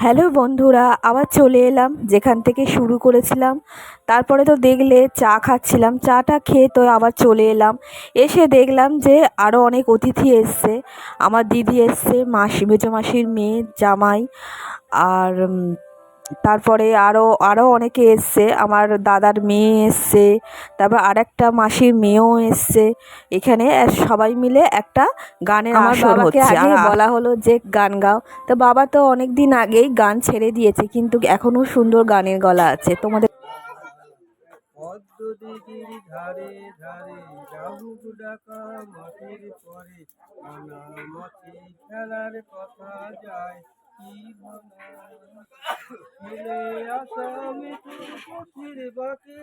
Hello বন্ধুরা, আবার চলে এলাম, যেখান থেকে শুরু করেছিলাম। তারপরে তো দেখলে চা খাচ্ছিলাম, চাটা খেয়ে তো আবার চলে এলাম। এসে দেখলাম যে আরও অনেক অতিথি এসছে। আমার দিদি এসছে, মাসি, মেজো মাসির মেয়ে, জামাই, আর তারপরে আরও আরও অনেকে এসছে। আমার দাদার মেয়ে এসছে তারপর আর একটা মাসির মেয়েও এসছে। এখানে সবাই মিলে একটা গানের আমার আসর বাবাকে হচ্ছে। আগে বলা হলো যে গান গাও। তো বাবা তো অনেক দিন আগেই গান ছেড়ে দিয়েছে কিন্তু এখনও সুন্দর গানের গলা আছে। তোমাদের পদ্ম দিঘির ধারে ধারে রাহুল ডাকা মাটির পরে খেলার কথা যায়। কি ভাঙা ছেলে আসা মিঠুর পথির বাকে।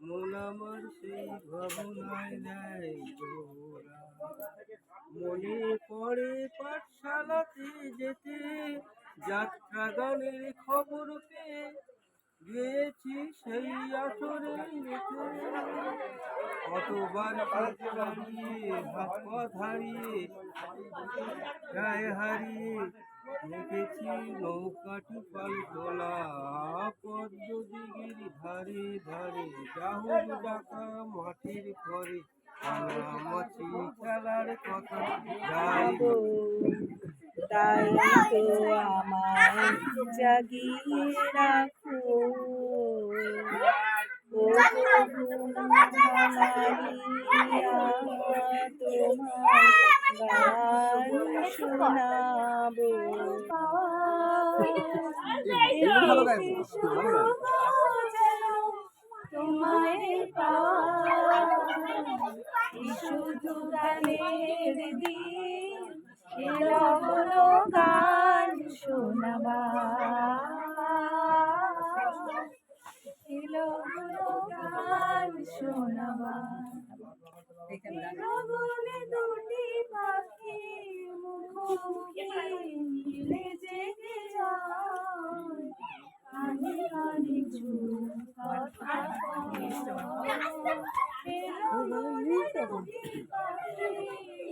মন আমার সেই ভাবনায় নেয় মনে পড়ে পাঠশালাতে যেতে, যাত্রা গানের খবর পেয়ে গেছি সেই আসরে কতবার হারিয়ে হাত পথ হারিয়ে গায়ে হারিয়ে দেখেছি নৌকাটি পাল তোলা, পদ্ম দিঘির ধারে ধারে রাহুল ডাকা মাটির পরে মাছি খেলার কথা তাই তো আমায় জাগিয়ে রাখো। তোমার গান শোনাবো তোমায় শুধু গানের দিন এলো গান শোনাবা এলো গান শোনাবা। গগনে দুটি পাখি মুখোমুখি মিলে জেগে যায়। কানে কানে কয়। দুটি পাখি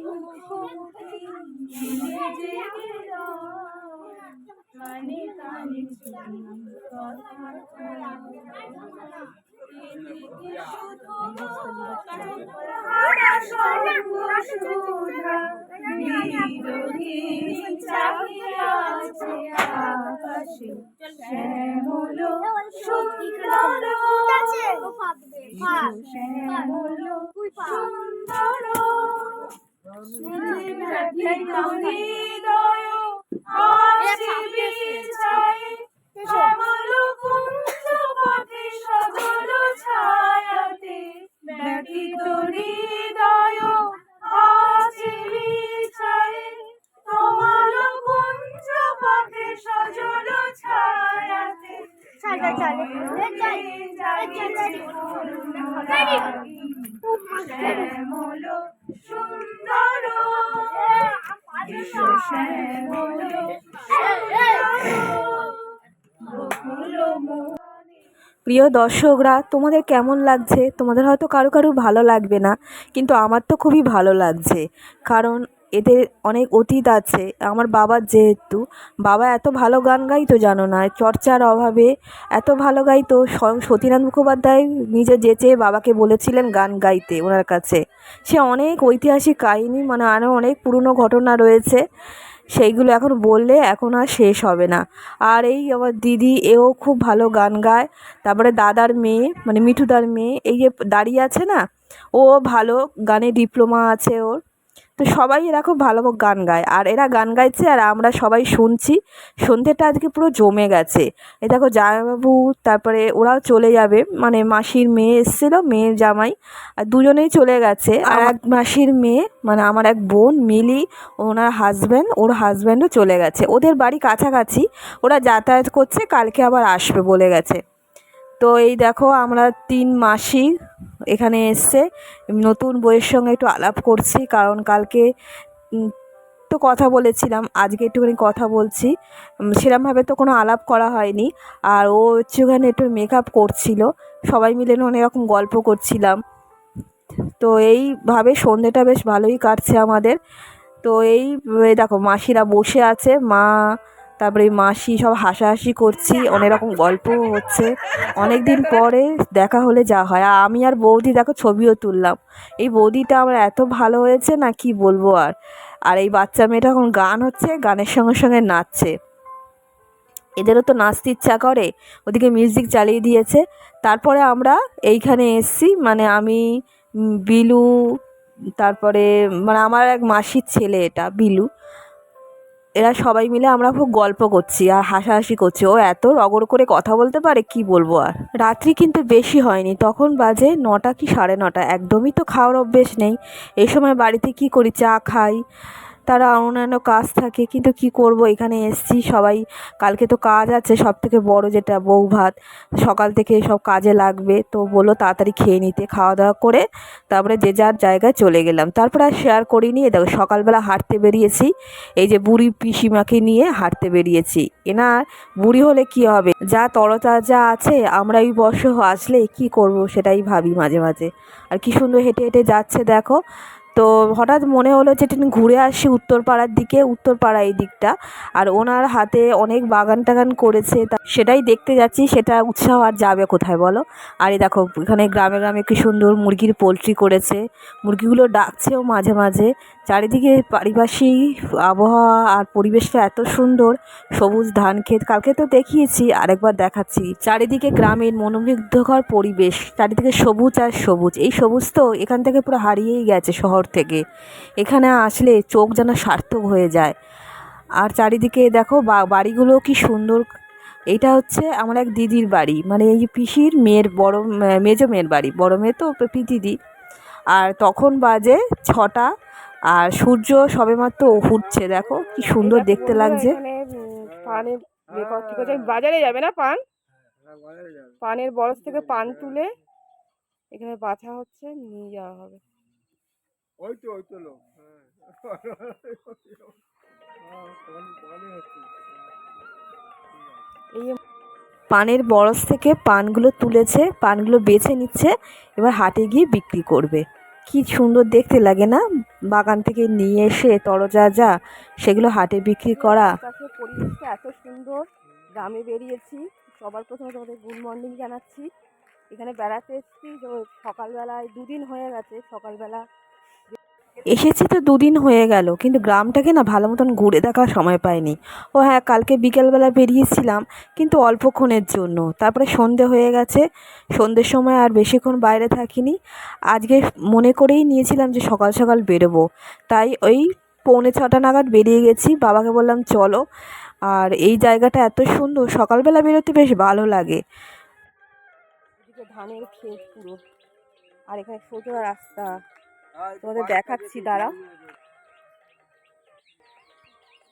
মুখোমুখি মিলে জেগে যায়। কানে কানে ঝুম কথা কয়। শ্যামল কুঞ্জ পথে সজল ছায়াতে ব্যথিত হৃদয় আছে বিছায়ে তোমার কুঞ্জ পথে সজল ছায়াতে শ্যামল সুন্দর শ্যামল প্রিয় দর্শকরা, তোমাদের কেমন লাগছে? তোমাদের হয়তো কারও কারও ভালো লাগবে না, কিন্তু আমার তো খুবই ভালো লাগছে। কারণ এদের অনেক অতীত আছে, আমার বাবার যেহেতু, বাবা এত ভালো গান গাইতো জানো না, চর্চার অভাবে এত ভালো গাইতো, স্বয়ং সতীনাথ মুখোপাধ্যায় নিজে যেচে বাবাকে বলেছিলেন গান গাইতে ওনার কাছে। সে অনেক ঐতিহাসিক কাহিনী মানে আরও অনেক পুরনো ঘটনা রয়েছে। সেইগুলো এখন বললে এখন আর শেষ হবে না। আর এই আমার দিদি, এও খুব ভালো গান গায়। তারপরে দাদার মেয়ে মানে মিঠুদার মেয়ে, এই যে দাঁড়িয়ে আছে না, ও ভালো গানে ডিপ্লোমা আছে ওর। তো সবাই এরা খুব ভালো গান গায়। আর এরা গান গাইছে আর আমরা সবাই শুনছি। সন্ধ্যেটা আজকে পুরো জমে গেছে। এই দেখো জামাইবাবু তারপরে ওরাও চলে যাবে। মানে মাসির মেয়ে এসেছিল মেয়ের জামাই। আর দুজনেই চলে গেছে। আর এক মাসির মেয়ে মানে আমার এক বোন মিলি ওনার হাজব্যান্ড ওর হাজব্যান্ডও চলে গেছে। ওদের বাড়ি কাছাকাছি। ওরা যাতায়াত করছে কালকে আবার আসবে বলে গেছে। তো এই দেখো আমরা তিন মাসি এখানে এসছে। নতুন বইয়ের সঙ্গে একটু আলাপ করছি কারণ কালকে তো কথা বলেছিলাম, আজকে একটুখানি কথা বলছি। সেরমভাবে তো কোনো আলাপ করা হয়নি। আর ও হচ্ছে ওখানে একটু মেকআপ করছিল, সবাই মিলে অনেক রকম গল্প করছিলাম। তো এইভাবে সন্ধেটা বেশ ভালোই কাটছে আমাদের। তো এই দেখো মাসিরা বসে আছে, মা তারপরে মাসি সব হাসাহাসি করছি, অনেক রকম গল্প হচ্ছে। অনেক দিন পরে দেখা হলে যা হয়। আর আমি আর বৌদি দেখো ছবিও তুললাম। এই বৌদিটা আমার এত ভালো হয়েছে না কি বলব আর। আর এই বাচ্চা মেয়েটা এখন গান হচ্ছে, গানের সঙ্গে সঙ্গে নাচছে। এদেরও তো নাচতে ইচ্ছা করে, ওদিকে মিউজিক চালিয়ে দিয়েছে। তারপরে আমরা এইখানে এসছি মানে আমি বিলু, তারপরে মানে আমার এক মাসির ছেলে এটা, বিলু। এরা সবাই মিলে আমরা খুব গল্প করছি আর হাসাহাসি করছি। ও এত রগর করে কথা বলতে পারে, কি বলব আর? রাত্রি কিন্তু বেশি হয়নি, তখন বাজে নটা কি সাড়ে নটা, একদমই তো খাওয়ার অভ্যেস নেই। এই সময় বাড়িতে কি করি, চা খাই। তারা অন্যান্য কাজ থাকে, কিন্তু কি করব? এখানে এসছি সবাই। কালকে তো কাজ আছে সব থেকে বড় যেটা বউ ভাত। সকাল থেকে সব কাজে লাগবে, তো বলল তাড়াতাড়ি খেয়ে নিতে। খাওয়া দাওয়া করে তারপরে যে যার জায়গায় চলে গেলাম। তারপরে আর শেয়ার করিনি। দেখো, সকালবেলা হাঁটতে বেরিয়েছি। এই যে বুড়ি পিসিমাকে নিয়ে হাঁটতে বেরিয়েছি। এনার বুড়ি হলে কি হবে? যা তরতাজা আছে আমরা এই বর্ষ আসলে কি করব সেটাই ভাবি মাঝে মাঝে। আর কি সুন্দর হেঁটে হেঁটে যাচ্ছে, দেখো। তো হঠাৎ মনে হলো যে তিনি ঘুরে আসি উত্তরপাড়ার দিকে, উত্তরপাড়া এই দিকটা। আর ওনার হাতে অনেক বাগান টাগান করেছে, তা সেটাই দেখতে যাচ্ছি, সেটা উৎসাহ আর যাবে কোথায় বলো? আর এই দেখো, এখানে গ্রামে গ্রামে কি সুন্দর মুরগির পোলট্রি করেছে। মুরগিগুলো ডাকছেও মাঝে মাঝে। চারিদিকে পারিপার্শ্বিক আবহাওয়া আর পরিবেশটা এত সুন্দর, সবুজ ধান ক্ষেত, কালকে তো দেখিয়েছি, আরেকবার দেখাচ্ছি। চারিদিকে গ্রামের মনোমুগ্ধকর পরিবেশ, চারিদিকে সবুজ আর সবুজ। এই সবুজ তো এখান থেকে পুরো হারিয়েই গেছে শহর থেকে। এখানে আসলে চোখ যেন সার্থক হয়ে যায়। আর চারিদিকে দেখো বাড়িগুলো কি সুন্দর। এইটা হচ্ছে আমার এক দিদির বাড়ি। মানে এই পিসির মেয়ের বড় মেজো মেয়ের বাড়ি। বড় মেয়ে তো পিদিদি আর তখন বাজে ছটা। আর সূর্য সবেমাত্র ফুটছে দেখো কি সুন্দর দেখতে লাগছে পানের বাজারে যাবে না পান হ্যাঁ, বাজারে যাবে। পানের বরফ থেকে পান তুলে এখানে বাছা হচ্ছে নিয়ে যাওয়া হবে ওই তো ওই তো লোক হ্যাঁ পানি- পানি হচ্ছে। এই পানের বরস থেকে পানগুলো তুলেছে পানগুলো বেছে নিচ্ছে এবার হাটে গিয়ে বিক্রি করবে কি সুন্দর দেখতে লাগে না বাগান থেকে নিয়ে এসে তরতাজা সেগুলো হাটে বিক্রি করা। পরিবেশটা এত সুন্দর। গ্রামে বেরিয়েছি। সবার প্রথমে তোমাদের গুড মর্নিং জানাচ্ছি। এখানে বেড়াতে এসেছি। সকালবেলায় দুদিন হয়ে গেছে। সকালবেলা এসেছি তো দুদিন হয়ে গেল, কিন্তু গ্রামটাকে না ভালো মতন ঘুরে দেখার সময় পাইনি। ও হ্যাঁ কালকে বিকেলবেলা বেরিয়েছিলাম, কিন্তু অল্পক্ষণের জন্য। তারপরে সন্ধে হয়ে গেছে, সন্ধ্যের সময় আর বেশিক্ষণ বাইরে থাকিনি। আজকে মনে করেই নিয়েছিলাম যে সকাল সকাল বেরোবো। তাই ওই পৌনে ছটা নাগাদ বেরিয়ে গেছি, বাবাকে বললাম, চলো। আর এই জায়গাটা এত সুন্দর, সকালবেলা বেরোতে বেশ ভালো লাগে। ধানের ক্ষেত পুরো। আর এখানে সোজা রাস্তা। তোমাদের দেখাচ্ছি যাবে।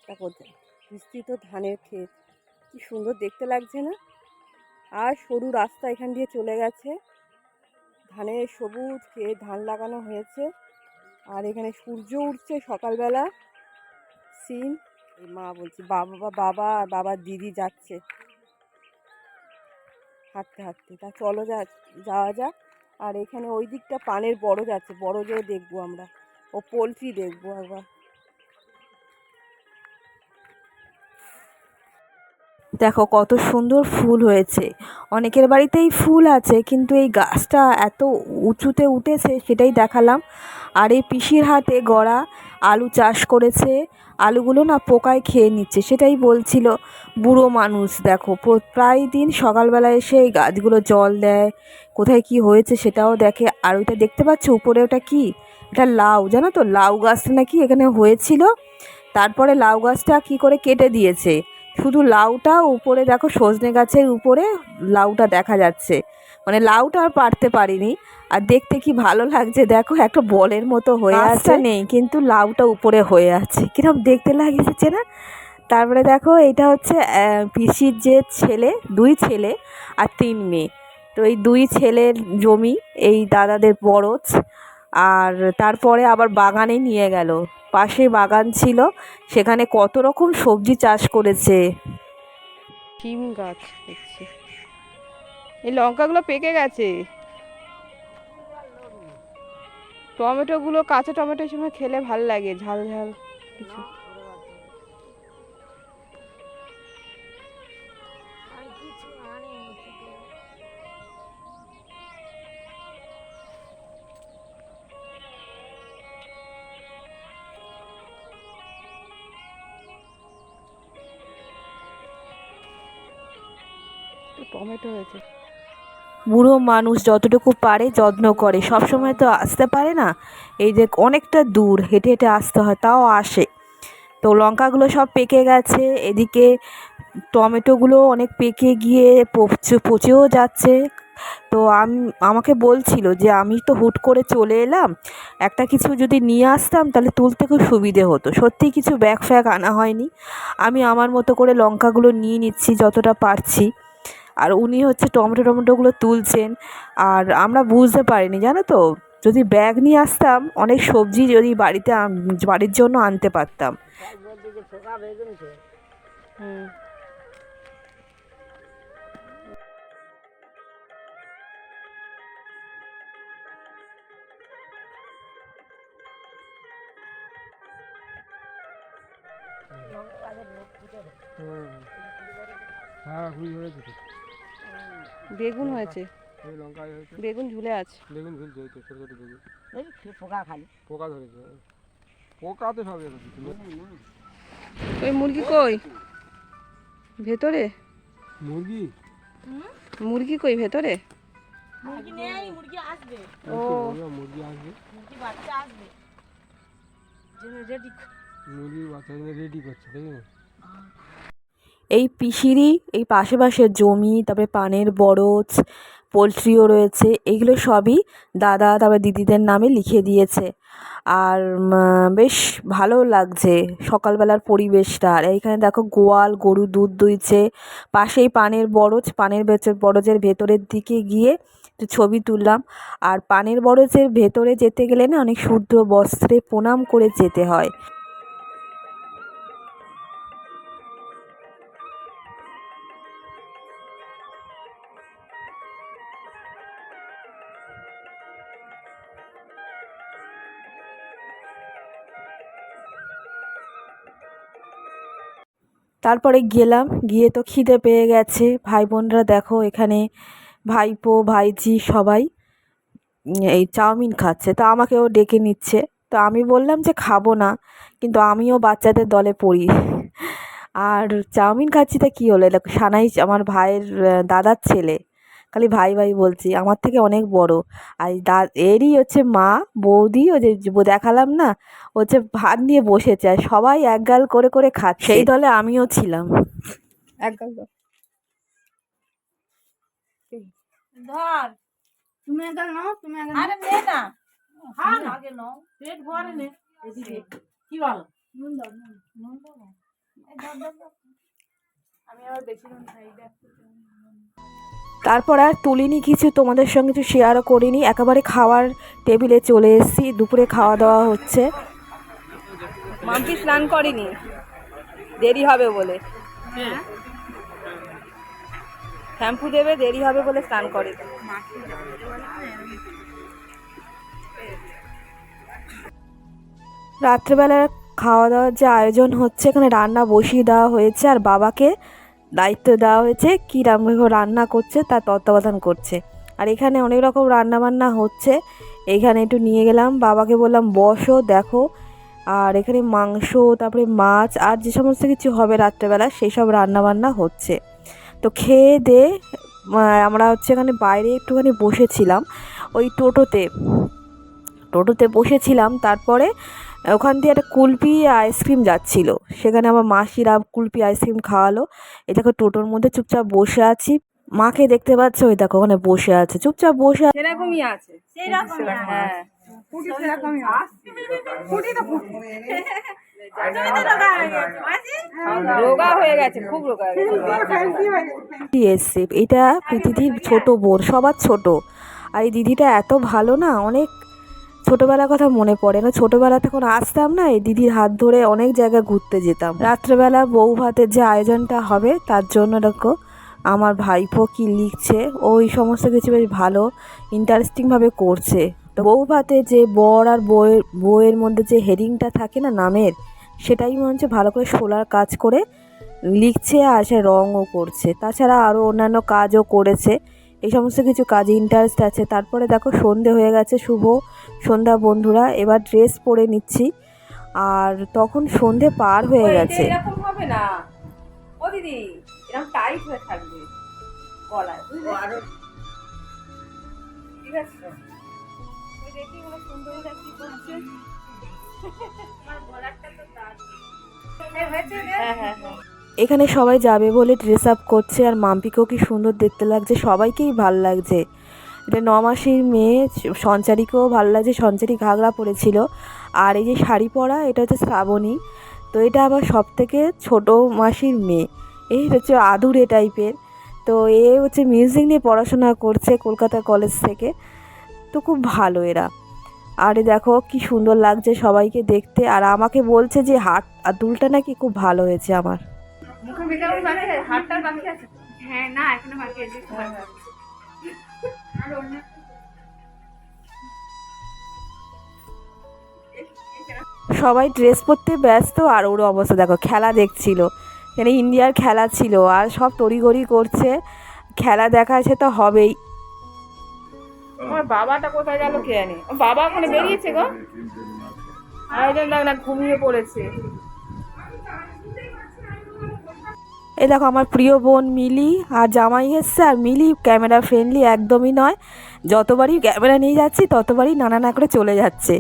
দেখো, বিস্তৃত ধানের ক্ষেত। কি সুন্দর দেখতে লাগছে না? আর সরু রাস্তা এখান দিয়ে চলে গেছে। ধানের সবুজ ক্ষেত, ধান লাগানো হয়েছে। আর এখানে সূর্য উঠছে সকালবেলা। সিন মা বলছি, বাবা বাবা বাবার দিদি যাচ্ছে। হাঁটতে হাঁটতে। তা চলো যা, যাওয়া যাক। আর এখানে ওই দিকটা পানের বড় আছে যেয়ে দেখব আমরা। ও পোলট্রি দেখব একবার। দেখো কত সুন্দর ফুল হয়েছে। অনেকের বাড়িতেই ফুল আছে, কিন্তু এই গাছটা এত উঁচুতে উঠেছে সেটাই দেখালাম। আর এই পিসির হাতে গড়া আলু চাষ করেছে, আলুগুলো না পোকায় খেয়ে নিচ্ছে, সেটাই বলছিল বুড়ো মানুষ। দেখো প্রায় দিন সকালবেলা এসে এই গাছগুলো জল দেয় কোথায় কি হয়েছে সেটাও দেখে। আর ওইটা দেখতে পাচ্ছ উপরে ওটা কি? এটা লাউ, জানো তো? লাউ গাছটা নাকি এখানে হয়েছিল। তারপরে লাউ গাছটা কি করে কেটে দিয়েছে? শুধু লাউটা উপরে, দেখো সজনে গাছের উপরে লাউটা দেখা যাচ্ছে। মানে লাউটা আর পারতে পারিনি। আর দেখতে কি ভালো লাগছে, দেখো একটা বলের মতো হয়ে আছে। নেই, কিন্তু লাউটা উপরে হয়ে আছে। কিরম দেখতে লাগিয়েছে না? তারপরে দেখো, এটা হচ্ছে পিসির যে ছেলে, দুই ছেলে আর তিন মেয়ে। তো এই দুই ছেলের জমি, এই দাদাদের বরজ। আর তারপরে আবার বাগানে নিয়ে গেল। পাশে বাগান ছিল, সেখানে কত রকম সবজি চাষ করেছে। শিম গাছ এই লঙ্কাগুলো পেকে গেছে। টমেটোগুলো, কাঁচা টমেটো সময় খেলে ভালো লাগে, ঝাল ঝাল কিছু। টমেটো হয়েছে। বুড়ো মানুষ যতটুকু পারে যত্ন করে। সব সময় তো আসতে পারে না। এই যে অনেকটা দূর, হেঁটে হেঁটে আসতে হয়, তাও আসে। তো লঙ্কাগুলো সব পেকে গেছে। এদিকে টমেটোগুলো অনেক পেকে গিয়ে পচে, পচেও যাচ্ছে। তো আমি, আমাকে বলছিল যে আমি তো হুট করে চলে এলাম। একটা কিছু যদি নিয়ে আসতাম তাহলে তুলতে খুব সুবিধে হতো। সত্যিই কিছু ব্যাগ ফ্যাগ আনা হয়নি। আমি আমার মতো করে লঙ্কাগুলো নিয়ে নিচ্ছি যতটা পারছি। আর উনি হচ্ছে টমেটো টমেটোগুলো তুলছেন। আর আমরা বুঝতে পারিনি, জানো তো? যদি ব্যাগ নিয়ে আসতাম, অনেক সবজি যদি বাড়িতে বাড়ির জন্য আনতে পারতাম। হ্যাঁ ঘুরি তো বেগুন হয়েছে। লঙ্কা হয়েছে। বেগুন ঝুলে আছে। বেগুন ঝুলছে হয়েছে ছোটো ছোটো বেগুন। পোকা খালি। পোকা ধরেছে। পোকা তো সব ওই মুরগি কই? ভেতরে? মুরগি? মুরগি কই ভেতরে? মুরগি নেই মুরগি আসবে। ও। মুরগি আসবে? মুরগি বাচ্চা আসবে। রেডি মুরগির বাচ্চা রেডি করছে তাই না? এই পিসিরই এই পাশে পাশে জমি, তারপরে পানের বরজ, পোলট্রিও রয়েছে, এগুলো সবই দাদা, তারপরে দিদিদের নামে লিখে দিয়েছে। আর বেশ ভালো লাগছে সকালবেলার পরিবেশটা। আর এইখানে দেখো গোয়াল, গরু দুধ দুইছে। পাশেই পানের বরজ, পানের ভেতর, বরজের ভেতরের দিকে গিয়ে ছবি তুললাম। আর পানের বরজের ভেতরে যেতে গেলে না অনেক শুদ্ধ বস্ত্রে প্রণাম করে যেতে হয়। তারপরে গেলাম, গিয়ে তো খিদে পেয়ে গেছে। ভাই বোনরা দেখো এখানে ভাইপো, ভাইজি সবাই এই চাউমিন খাচ্ছে। তো আমাকেও ডেকে নিচ্ছে। তো আমি বললাম যে খাব না, কিন্তু আমিও বাচ্চাদের দলে পড়ি। আর চাউমিন খাচ্ছি তা কী হলো? সানাই আমার ভাইয়ের দাদার ছেলে। খালি ভাই ভাই বলছি আমার থেকে অনেক বড়। আর দা এরই হচ্ছে মা বৌদি ও যে দেখালাম না ও হচ্ছে ভাত নিয়ে বসেছে আর সবাই এক গাল করে করে খাচ্ছে। সেই দলে আমিও ছিলাম। এক গাল ধর। তুমি একদম নাও তুমি একদম আরে নে। না হ্যাঁ আগে নাও পেট ভরে নে। এদিকে কি বলো? নুন দাও নুন। নুন দাও না। এই দাও, দাও, দাও। আমি আবার বেশি নুন খাই দেখ। তারপর আর তুলিনি কিছু তোমাদের সঙ্গে কিছু শেয়ারও করিনি। একেবারে খাওয়ার টেবিলে চলে এসেছি দুপুরে খাওয়া দাওয়া হচ্ছে। মাম্পি স্নান করেনি। দেরি হবে বলে। শ্যাম্পু দেবে দেরি হবে বলে স্নান করে। রাত্রেবেলার খাওয়া দাওয়ার যে আয়োজন হচ্ছে এখানে রান্না বসিয়ে দেওয়া হয়েছে আর বাবাকে দায়িত্ব দেওয়া হয়েছে, কী রান্না রান্না করছে তার তত্ত্বাবধান করছে। আর এখানে অনেক রকম রান্না বান্না হচ্ছে। এখানে একটু নিয়ে গেলাম, বাবাকে বললাম, বসো, দেখো। আর এখানে মাংস, তারপরে মাছ, আর যে সমস্ত কিছু হবে রাত্রেবেলা, সেই সব রান্না বান্না হচ্ছে। তো খেয়ে দে আমরা হচ্ছে এখানে বাইরে একটুখানি বসেছিলাম। ওই টোটোতে টোটোতে বসেছিলাম, তারপরে ওখান দিয়ে একটা কুলপি আইসক্রিম যাচ্ছিল। সেখানে আমার মাসিরা কুলপি আইসক্রিম খাওয়ালো। এই দেখো টোটোর মধ্যে চুপচাপ বসে আছি। মাকে দেখতে পাচ্ছ? ওই দেখো ওখানে বসে আছে। চুপচাপ বসে আছে। সেরকমই আছে। সেই হ্যাঁ ফুটি সেরকমই ফুটি তো ফুটি রোগা হয়ে গেছো। মাসি? রোগা হয়ে গেছে খুব রোগা এসছে? এটা প্রীতিদির ছোট বোন সবার ছোট। আর এই দিদিটা এত ভালো না অনেক ছোটোবেলার কথা মনে পড়ে না। ছোটোবেলা তখন আসতাম না, এই দিদির হাত ধরে অনেক জায়গায় ঘুরতে যেতাম। রাত্রেবেলা বউ ভাতের যে আয়োজনটা হবে, তার জন্য দেখো আমার ভাইপো কি লিখছে ওই সমস্ত কিছু বেশ ভালো ইন্টারেস্টিংভাবে করছে। তো বউ ভাতে যে বর আর বউয়ের বউয়ের মধ্যে যে হেডিংটা থাকে না নামের, সেটাই মনে হচ্ছে ভালো করে শোলার কাজ করে লিখছে আর সে রঙও করছে। তাছাড়া আরও অন্যান্য কাজও করেছে। এই সমস্ত কিছু কাজে ইন্টারেস্ট আছে। তারপরে দেখো সন্ধে হয়ে গেছে শুভ সন্ধ্যা বন্ধুরা। এবার ড্রেস পরে নিচ্ছি। আর তখন সন্ধে পার হয়ে গেছে। এরকম হবে না। ও দিদি এরকম টাইট হয়ে থাকবে গলায় ঠিক আছে। ওই দেখি ওরা সুন্দরীরা কি করছে। হ্যাঁ হ্যাঁ হ্যাঁ। এখানে সবাই যাবে বলে ড্রেস আপ করছে আর মাম্পিকেও কি সুন্দর দেখতে লাগছে, সবাইকেই ভালো লাগছে। এটা ন মাসের মেয়ে, সঞ্চারীকেও ভালো লাগছে, সঞ্চারী ঘাগরা পরেছিল। আর এই যে শাড়ি পরা, এটা হচ্ছে শ্রাবণী। তো এটা আবার সব থেকে ছোটো মাসির মেয়ে। এই হচ্ছে আদুরে টাইপের। তো এ হচ্ছে মিউজিক নিয়ে পড়াশোনা করছে কলকাতা কলেজ থেকে। তো খুব ভালো এরা। আরে দেখো কি সুন্দর লাগছে সবাইকে দেখতে। আর আমাকে বলছে যে হাট, আর দুলটা নাকি খুব ভালো হয়েছে আমার। মুখে মেকআপ বাকি আছে? হাতটার বাকি আছে? হ্যাঁ না এখনও বাকি আছে সবাই ড্রেস পরতে ব্যস্ত আর ওর অবস্থা দেখো খেলা দেখছিল। এখানে ইন্ডিয়ার খেলা ছিল আর সব তড়িঘড়ি করছে। খেলা দেখা সে তো হবেই। আমার বাবাটা কোথায় গেল কে জানে? বাবা ওখানে বেরিয়েছে গো। আয়োজন দেখ না ঘুমিয়ে পড়েছে। এই দেখো আমার প্রিয় বোন মিলি, আর জামাই এসছে, আর মিলি ক্যামেরা ফ্রেন্ডলি একদমই নয়। যতবারই ক্যামেরা নিয়ে যাচ্ছি, ততবারই নানা না করে চলে যাচ্ছে।